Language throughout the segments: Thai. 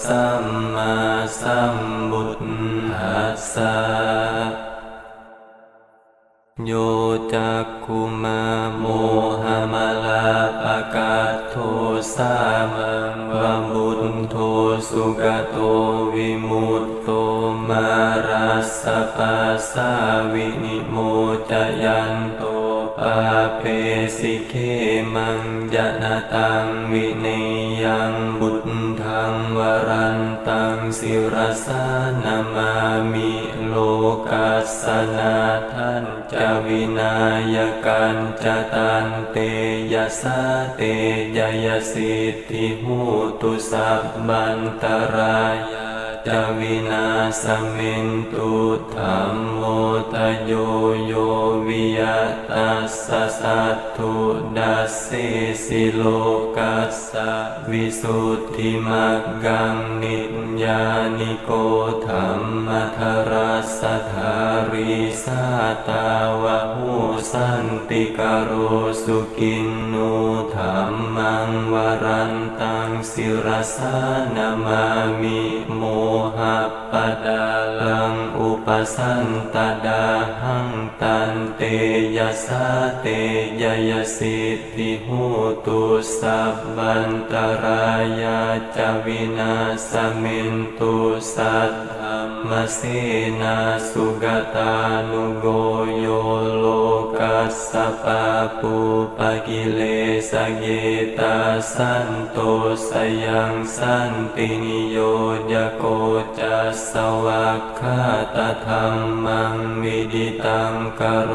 สัมมาสัมพุทธัสสะโยจักคุมาโมหมาลาปะกาโทสามังวะมุนโทสุกโตวิมุตโตมารัสสะปัสสาวินิโมจยันโตปาเปสิเคมังยะนาตัง สิรสานามามิโลกัสสนาท่านจะวินายกันจะตันเตยสาเตยยสิทธิหูตุสัพบันตรายา จวินาสมินตุธรรมโมตโยโยวิยตัสสะสัตถุดัสสิสิโลกัสสะวิสุทธิมักกังนิญานิโกธรรมทรัสสธาริสาตาวะหูสันติกโรสุกินนุธรรมังวรันตังสิรสานามามิโมหะปดาลังอุปสันตดาหังตันเตยะสาเตยยสิทธิหูตุสัพบันตรายาจวินาสมินตุสัทธรรมเสนาสุกตานุโกโยโล กัสสะปะปุปะกิเลสเกตาสันโตสยังสันตินิโยยโกจัสสวัคคาตธรรมังวิดิตังกโร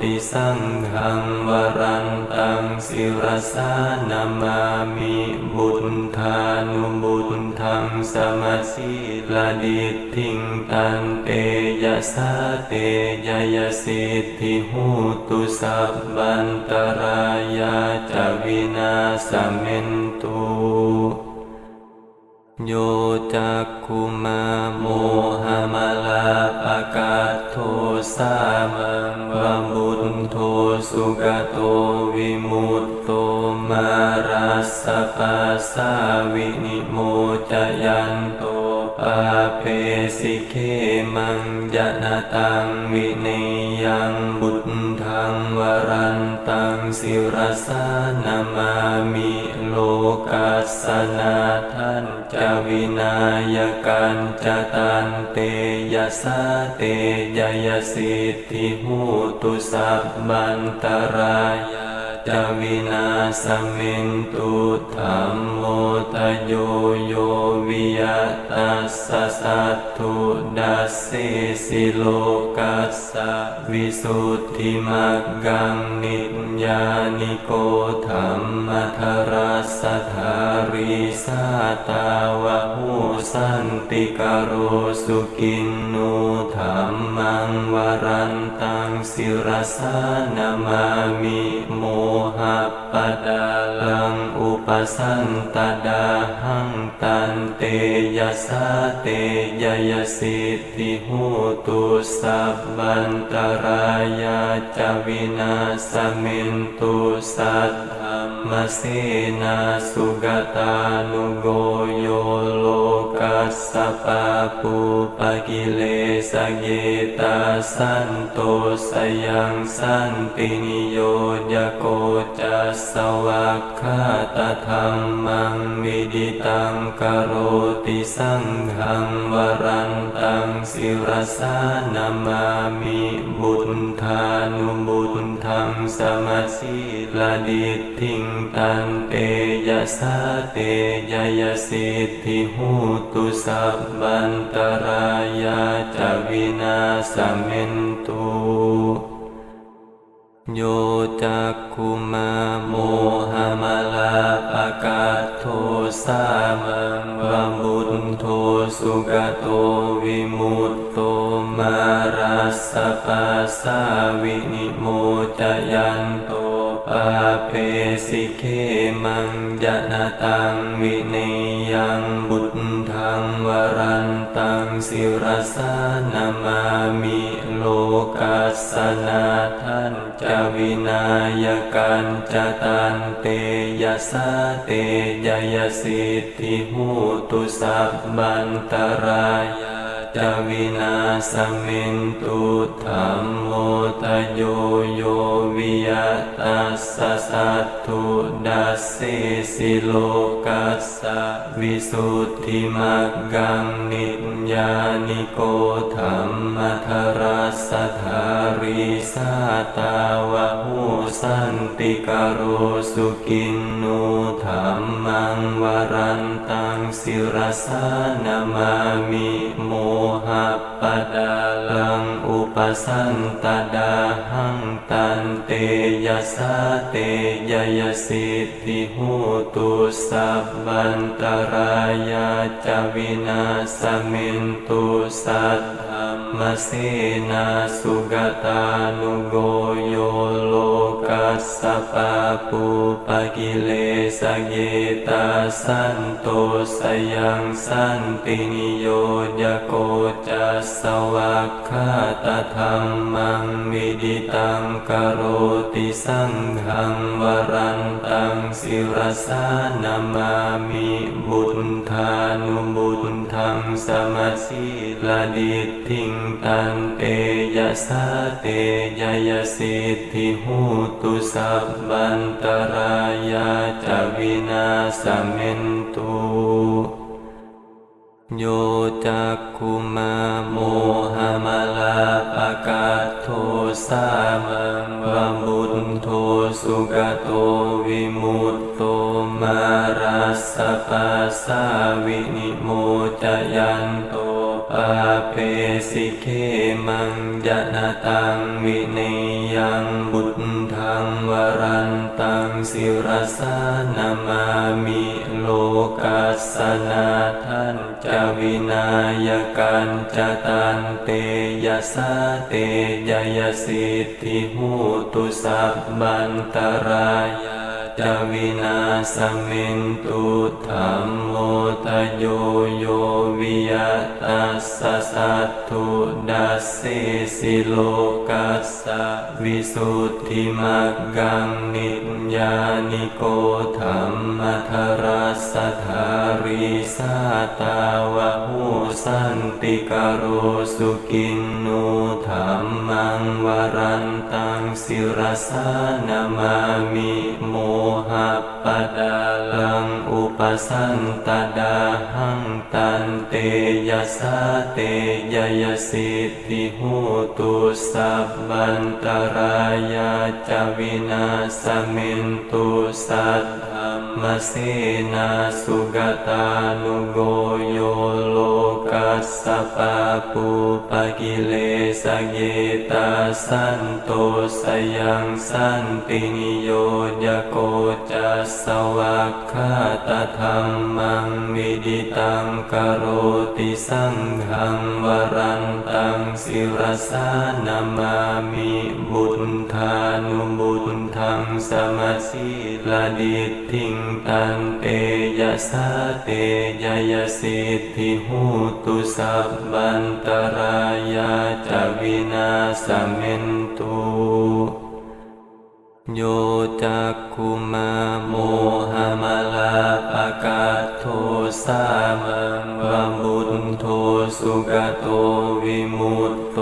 ติสังฆังวรันตังสิรสานามามิบุญธานุบุญทังสมาสีลาดิทิงตันเตยสาเตยยสิทธิหูตสัพบันตรายาจวินาสเมนตุโยจักคุมาโมหมาลาปะกาโทสามังวะมุนโทสุกโตวิมุตโตมารัสสะปัสสาวินิโมจยันโตปาเปสิเคมังยะนาตังวินิยังบุตทังวรันตังสิ รสานามามิโลกัสนาท่านจะวินายกันจะตันเตยสาเตยยสิทธิหูตุสัพบันตรายา จวินาสมินตุธรรมโมตโยโยวิยตัสสะสัตถุดัสสิสิโลกัสสะวิสุทธิมักกังนิจญานิโกธรรมทรัสสธาริสาตาวะหูสันติกโรสุกินนุธรรมังวรันตังสิรสานามามิโม ปดาลังอุปสันตดาหังตันเตยสาเตยยสิทิหูตุสัพบันตรายาจวินาสมินตุสัทธรรมเสนาสุกตานุโกโยโลก กัสสปะปุปะกิเลสเกตาสันโตสยังสันตินิโยยโกจัสสวัคคาตธรรมังวิดิตังกโรติสังฆังวรันตังสิรสานามามิบุญธานุบุญ ทังสมาสีลาดิทิงตันเตยะสาเตยยสิทธิหูตุสัพบันตรายาจวินาสเมนตุโยจักคุมาโมหมาลาปะกาโทสามังวะวมุตโทสุกโตวิมุตโตมารัสสะปัสสาวินิ โมจยันโตปาเปสิเคมังยะนาตังวิเนยังบุตทังวรันตังสิรสานามามิโลกัสนาท่านจะวินายกันจะตันเตยสาเตยยสิทธิหูตุสัพบันตรายาจาวินาสมินตุธรรมโมตโย สิโลกัสสะวิสุทธิมักกังนิจญานิโกธรรมทรัสสธาริสาตาวะหูสันติกโรสุกินนุธรรมังวรันตังสิรสานามามิโมหะปะดา ปสันตดาหังตันเตยสาเตยยสิทธิหูตุสัพบันตรายาจวินาสมินตุสัทธ มเสนาสุกตานุโกโยโลกัสสะปะปุปะกิเลสเยตาสันโตสยังสันตินิโยยโกจัสสวัคคาตธรรมังวิดิตังกโรติสังฆังวรันตังสิรสานามามิบุญธานุบุญ ทังสมาสีลาดิทิงตันเตยะสาเตยยสิทธิหูตุสัพบันตรายาจวินาสเมนตุ โยจักคุมาโมหมลาปะกาโทสามังวมุตโทสุกโตวิมุตโตมารัสสปัสสาวินิโมจยันโตปาเปสิเคมังยะนาตังวิเนยังบุตทังวรันตังสิรสานามามิโล กัสสนาท่านจะวินายกันจะตันเตยสาเตยยสิทธิหูตุสัพบันตราย จาวินาสมินตุธรรมโมตโยโยวิยตัสสะสัตถุดัสสิสิโลกัสสะวิสุทธิมักกังนิจญานิโกธรรมทรัสสธาริสาตาวะหูสันติกโรสุกินนุธรรมังวรันตังสิรสานามามิโม หปะดาลังอุปปสันตดาหังตันเตยะสาเตยยสิทธิหูตุสัพบันตรายาจาวินาสมินตุสัทธรรมเสนาสุกตานุโกโยโลกัสสะปะปุปกิเลสเยตาสันโตสยังสันตินิโยยโกจัสสวัคคาตธรรมังวิดิตังกโรติสังฆังวรันตังสิรสานามามิบุญธานุบุญทังสมาสีลาดิทิงตันเตยะสาเตยยสิทธิหูตุสัพบันตรายาจวินาสเมนตุโยจักคุมาโมห สามังวมุตโทสุกโตวิมุตโต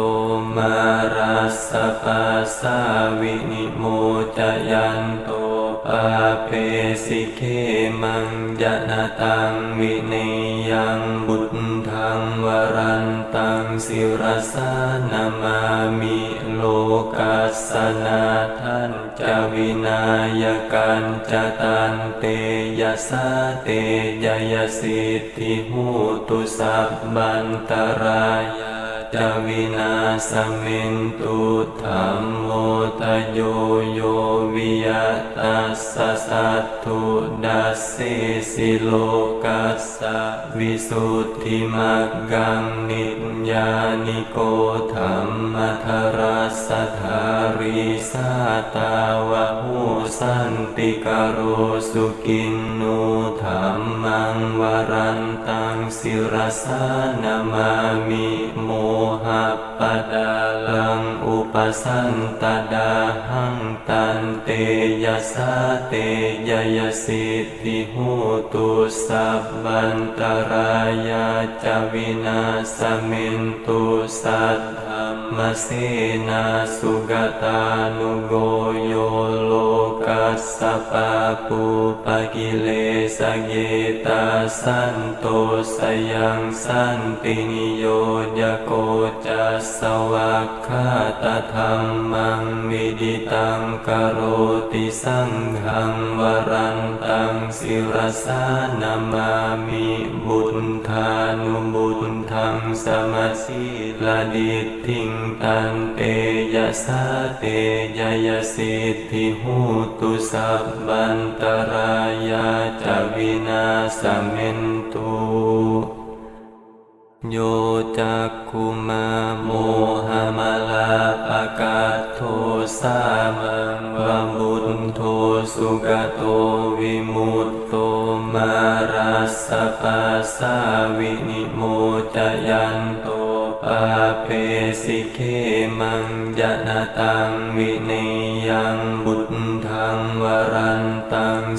มารัสสะปัสสาวินิโมจยันโตปาเปสิเคมังยะนาตังวิเนยังบุตทังวรันตังสิรสานามามิโลกัสสนาท่านจะวินายกันจะตันเต สาเตยยสิทธิหูตุสัพบันตรายาจวินาสมินตุธรรมโมตโยโยวิยต สสะสัตถุดัสสิสิโลกัสสะวิสุทธิมักกังนิจญานิโกธรรมทรัสสธาริสาตาวะหูสันติกโรสุกินนุ ธรรมังวรันตังสิรสานามามิโมหะปะดาลังอุปสันตดาหังตันเตยสาเตยยสิทธิหูตุสัพบันตรายาจวินาสมินตุสัทธรรมเสนาสุกตานุโกโยโลกัสสะปะปูปะกิเลสเยตาสันโตสยังสันตินิโยยโกจัสสวัคคาตธรรมังวิดิตังกโรติสังฆังวรันตังสิรสานามามิบุญธานุบุญทังสมาสีลาดิทิงตันเตยะสาเตยยสิทธิหูตุสัพบันตรายาจวินาสมินตุโยจักคุมาโมหมลาปะกาโทสามังวะมุตโทสุกโตวิมุตโตมารัสสะปัสสาวินิโมจยันโตปาเปสิเคมังยะนาตัง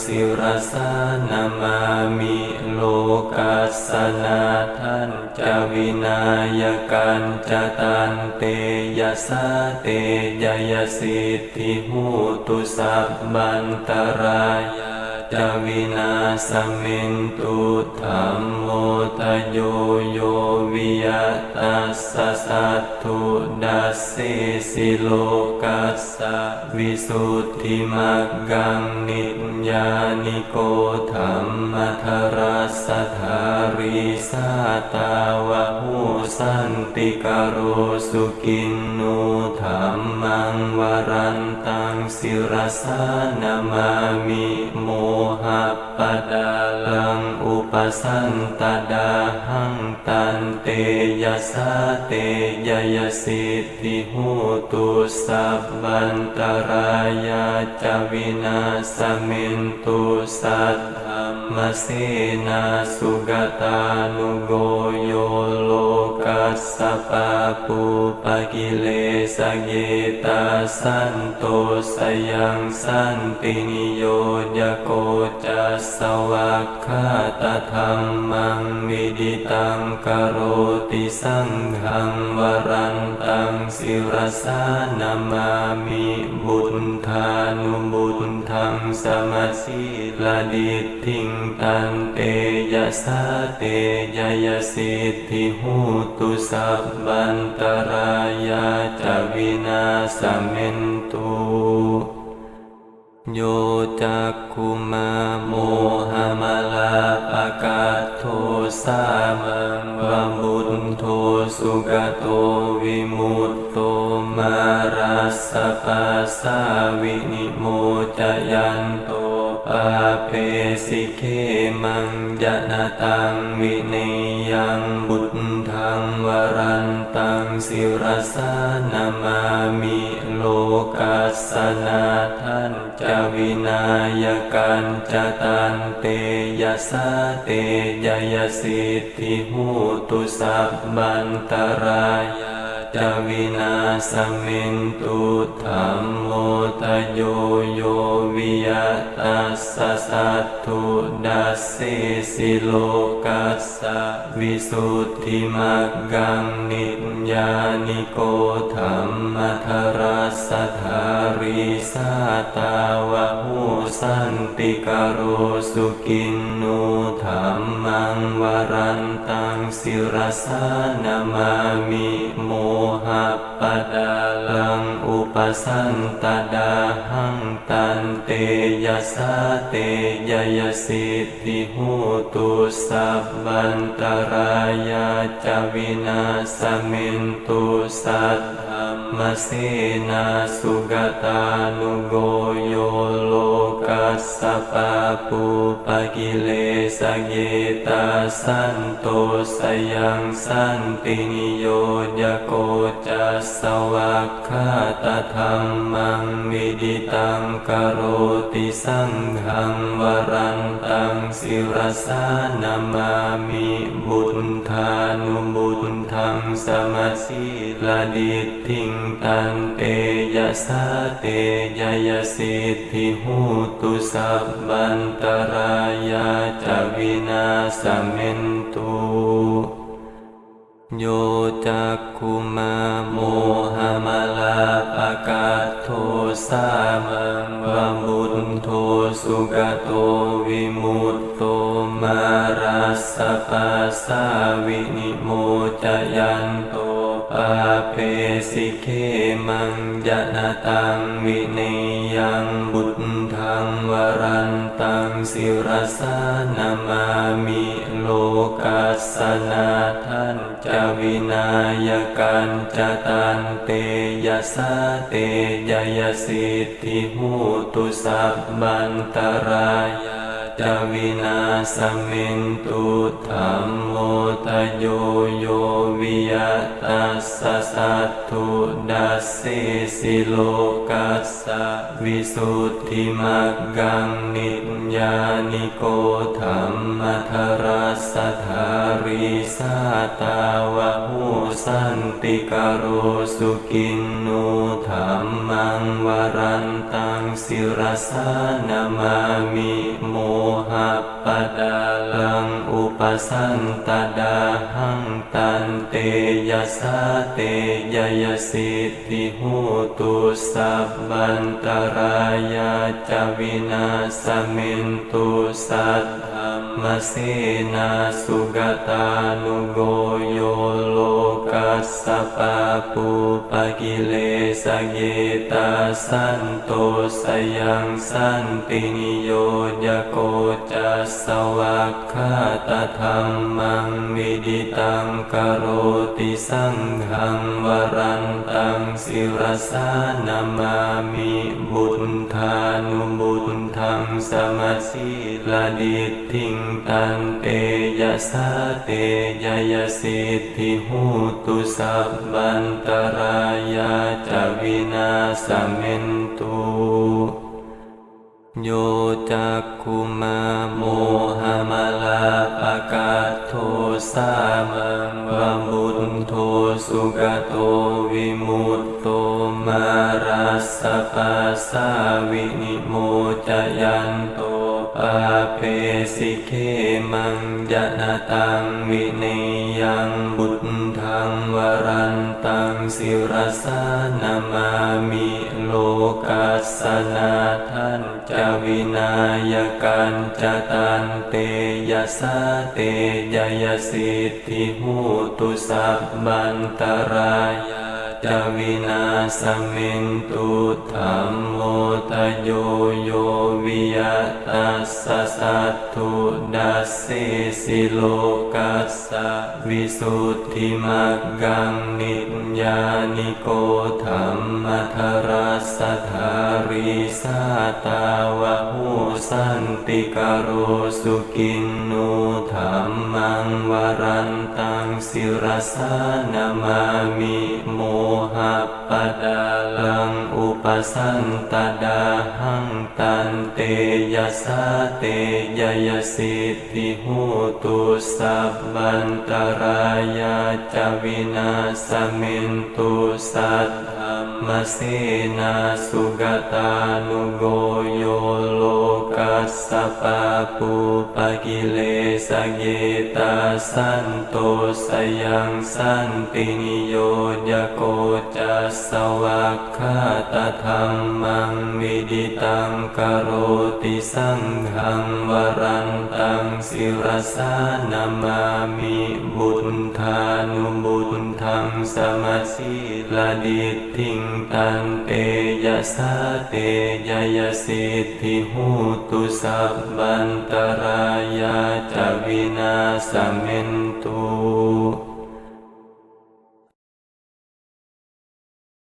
สิรสานามามิโลกัสสนาทันจวินายกันจตันเตยสาเตยยสิทธิหูตุสัพบันตรายา จวินาสมินตุธรรมโมตโยโยวิยตัสสะสัตถุดัสสิสิโลกัสสะวิสุทธิมักกังนิจญานิโกธรรมทรัสสธาริสาตาวะหูสันติกโรสุกินนุธรรมังวรันตังสิรสานามามิโม หะปะดาลังอุปสันตดาหังตันเตยสาเตยยสิทธิหูตุสัพบันตรายาจวินาสมินตุสัทธรรมเสนาสุกตานุโกโยโลกัสสะปะปูปะกิเลสเยตาสันโตสยังสันตินิโยยโกจัสสวัคคาตธรรมังวิดิตังกโรติสังฆังวรันตังสิรสานามามิบุญธานุบุญทังสมาสีลาดิทิงตันเตยสาเตยยสิทธิหูตตุสัพบันตรายาจวินาสมินตุโยจักคุมาโมหมลาปะกาโทสามังวมุตโทสุกโตวิมุตโตมารัสสปัสสาวินิโมจยันโตปาเปสิเคมังยะนาตังวินิยังบุต รันตังสิรสานามามิโลกัสสนาทันจวินายกันจตันเตยสาเตยยสิทธิหูตุสัพบันตรายา จวินาสมินตุธรรมโมตโยโยวิยตัสสะสัตถุดัสสิสิโลกัสสะวิสุทธิมักกังนิจญานิโกธรรมทรัสสธาริสาตาวะหูสันติกโรสุกินนุธรรมังวรันตังสิรสานามามิโมหะปะดาลังอุปสันตดาหังตันเตยสาเตยยสิทธิหูตุสัพบันตรายาจาวินาสมินตุสัทธรรมเสนาสุกตานุโกโยโลกัสสปะปุปะกิเลสเยตาสันโตสยังสันตินิโย กโรติสังฆังวรันตังสิรสานามามิบุญธานุบุญธังสมาสีลาดิทิงตันเตยะสาเตยยสิทธิหูตุสัพบันตรายาจาวินาสเมนตุโยจักคุมาโมหมาลาปะกาโทสามังวะมุนโท สุกโตวิมุตโตมารัสสะปัสสาวินิโมจยันโตปาเปสิเคมังยะนาตังวิเนยังบุตทังวรันตังสิรสานามามิโลกัสสนาทันจาวินายกันจตันเต สาเตยยสิทธิหูตุสัพบันตรายา จาวินาสมินตุธรรมโมตโยโยวิยตัสสะสัตถุดัสสิสิโลกัสสะวิสุทธิมักกังนิจญานิโกธรรมทรัสสะธาริสาตาวะหูสันติกโรสุกินนุธรรมังวรันตังสิรสานามามิโมหะปะดาลังอุปสันตดาหังตันเตยสาเตยยสิทิหูตุสัพบันตรายาจาวินาสมินตุสัทธรรมเสนาสุกตานุโกโยโลกัสสปะปุปะกิเลสเยตาสันโตสยังสันตินิโยยโกจัสสวัคคาตธรรมังวิดิตังกโรติสังฆังวรันตังสิรสานามามิบุญธานุบุญธังสมาสีลาดิทิงตันเตยะสาเตยยสิทธิหูตสัพบันตรายาจาวินาสเมนตุโยจักคุมาโมหมาลาปะกาโทสามังวะมุนโทสุกโตวิมุตโตมารัสสะปัสสาวินิโมจยันโตปาเปสิเคมังยะนาตังวินิยังบุตทังวรันตัง สิรสานามามิโลกัสสนาทันจาวินายกันจตันเตยสาเตยยสิทธิหูตุสัพบันตรายา จาวินาสมินตุธรรมโมตโยโยวิยตัสสะสัตถุดัสสิสิโลกัสสะวิสุทธิมักกังนิจญานิโกธรรมทรัสสะธาริสาตาวะหูสันติกโรสุกินนุธรรมังวรัน สิรสานามามิโมหะปะดาลังอุปสันตดาหังตันเตยสาเตยยสิทธิหูตุสัพบันตรายาจาวินาสมินตุสัทธรรมเสนาสุกตานุโกโยโลก กัสสปะปุปะกิเลสเยตาสันโตสยังสันตินิโยยโกจัสสวัคคาตธรรมังวิดิตังกโรติสังฆังวรันตังสิรสานามามิบุญธานุบุญ ขังสมาสีลาดิตทิงตันเตยะสาเตยยสิทธิหูตุสัพบันตรายาจวินาสเมนตุ